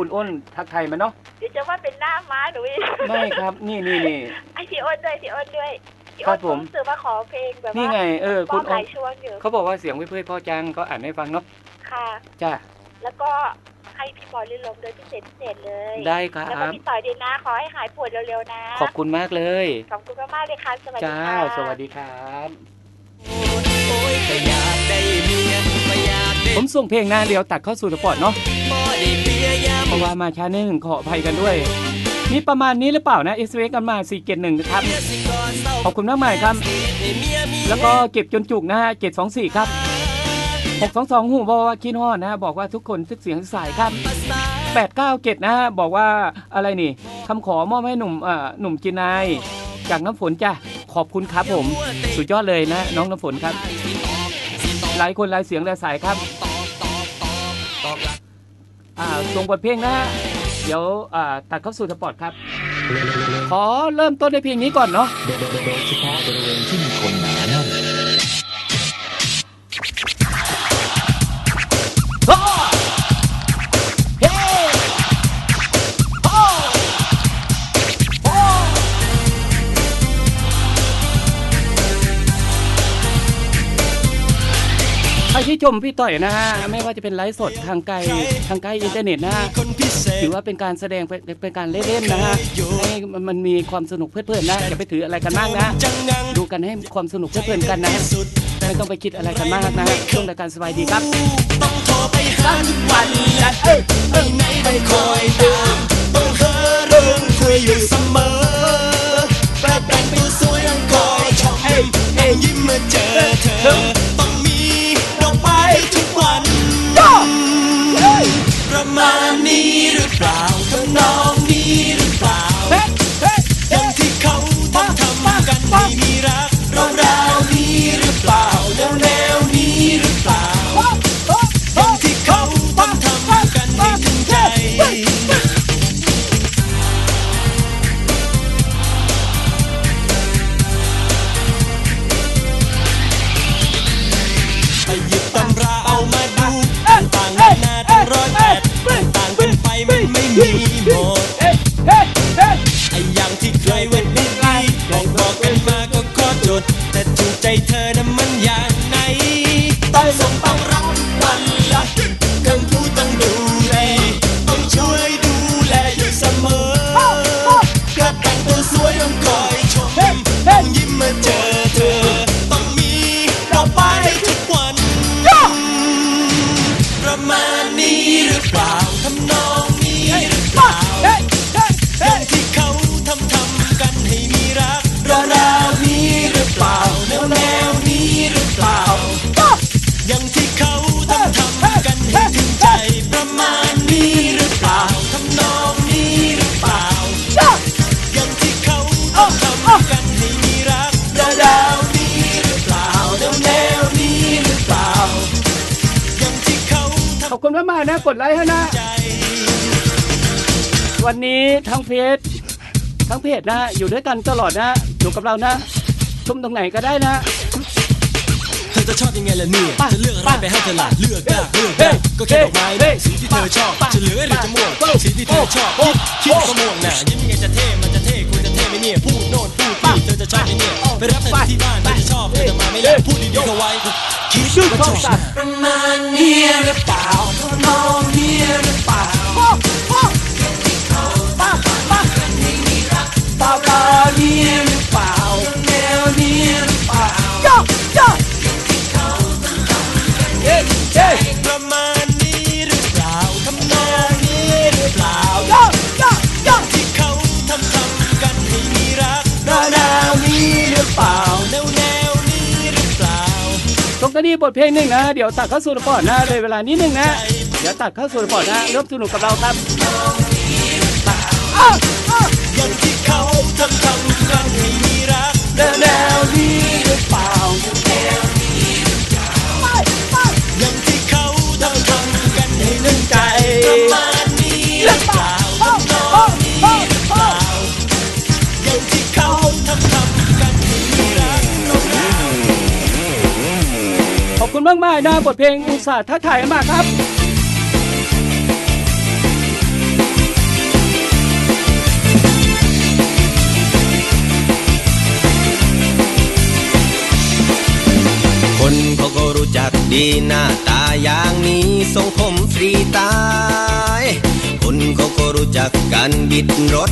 คุณอ้นทักไทายมาเนาะเดี๋ยวจะว่าเป็นหน้าม้าหนูอีกไม่ครับ นี่นี่นี่ ไอพี่อ้นด้วยพี่อ้นด้วยพี่ครัอ้บนผมสื่อมาขอเพลงแบบนี่ว่าไง เออป้คุอณมหอ้ลานยช่วงอยู่เขาบอกว่าเสียงเพื่อนๆพ่อจังเขาอ่านให้ฟังเนาะค่ะ จ้าแล้วก็ให้พี่บอยลื่นลมโดยพิเศษพิเศษเลยได้ครัแล้วก็บ พี่ต่อยดีนะขอให้หายปวดเร็วๆนะขอบคุณมากเลย ขอบคุณมากๆเลยค่ะสวัสดีจ้า ค่ะ สวัสดีครับโอ้ยก็อยากได้เมียก็อยากได้ผมส่งเพลงนะเดี๋ยวตัดเข้าสู่สปอร์ตเนาะ บ่ได้เพียยาม เพราะว่ามาช้านึ่งขออภัยกันด้วย นี่ประมาณนี้หรือเปล่านะ s อ s กันมา4 7 1นะครับเมียสิก่อนเศร้าขอบคุณมากมายครับ แล้วก็เก็บจนจุกนะฮะ724ครับ622หูบอกว่าคิดฮอดนะบอกว่าทุกคนทึกเสียงสายครับภาษา89เกตนะฮะบอกว่าอะไรนี่คำขอมอบให้หนุ่มเอ่อหนุ่มจินายจากน้ำฝนจ้ะขอบคุณครับผม สุดยอดเลยนะ น้องน้ำฝนครับ หลายคนหลายเสียงหลายสายครับ อ่าส่งบทเพลงนะฮะ เดี๋ยวอ่าตัดเข้าสู่สปอร์ตครับ ขอเริ่มต้นในเพลงนี้ก่อนเนาะ โดยโดยโดยเฉพาะบริเวณที่มีคนหนาแน่น รที่ชมพี่ต่อยนะฮะ ไม่ว่าจะเป็นไลฟ์สดทางไกลทางไกลอินเทอร์เน็ตนะฮะถือว่าเป็นการแสดงเป็นการเล่นๆนะฮะให้มันมีความสนุกเพลิดๆนะอย่าไปถืออะไรกันมากนะ ดูกันให้ความสนุกเพลิดๆกันนะไม่ต้องไปคิดอะไรกันมากนะฮะช่วงรายการสบายดีครับต้องโทรไปหาทุกวันและเอ้ยไปไหนไปคอยตามต้องเธอเรื่องคุยอยู่เสมอ นี้หรื คุณมากๆนะ กดไลค์ให้นะใจวันนี้ทั้งเพจทั้งเพจนะ อยู่ด้วยกันตลอดนะอยู่กับเรานะชมตรงไหนก็ได้นะเธอจะชอบยังไงล่ะเนี่ยป่ะจะเลือกอะไรป่ะไปให้เธอล่ะเลือกยากเลือกเฮ้ยายกก็แค่ดอกไม้เฮ้ยสีที่เธอชอบป่ะจะเหลืองหรือจะม่วงป่ะสีที่เธอชอบโอ้คิดโอ้คิดก็ม่วงน่ะยิ้มยังไงจะเท่มันจะเท่คุณจะเท่ไหมเนี่ยพูดโน่นพูดป่ะนี่เธอจะชอบไหมเนี่ยไปรับเธอป่ะที่บ้านเธอจะชอบเธอจะมาไหม่เฮ้ล่ะยพูดดีๆเข้าไว้ คิดชื่อว่าช่ ตรงนี้บทเพลงหนึ่งนะ เดี๋ยวตัดเข้าสู่สปอร์ตนะเลยเวลานิดหนึ่งนะ เดี๋ยวตัดเข้าสู่สปอร์ตนะร่วมสนุกกับเราครับอย่างที่เขาทำทำครั้งให้มีรักแนวแน คุณมากมายนะบทเพลงอุตสาห์ท้าทายมากครับ คนเขาก็รู้จักดีหน้าตาอย่างนี้ทรงผมฟรีตาย คนเขาก็รู้จักการบิดรถ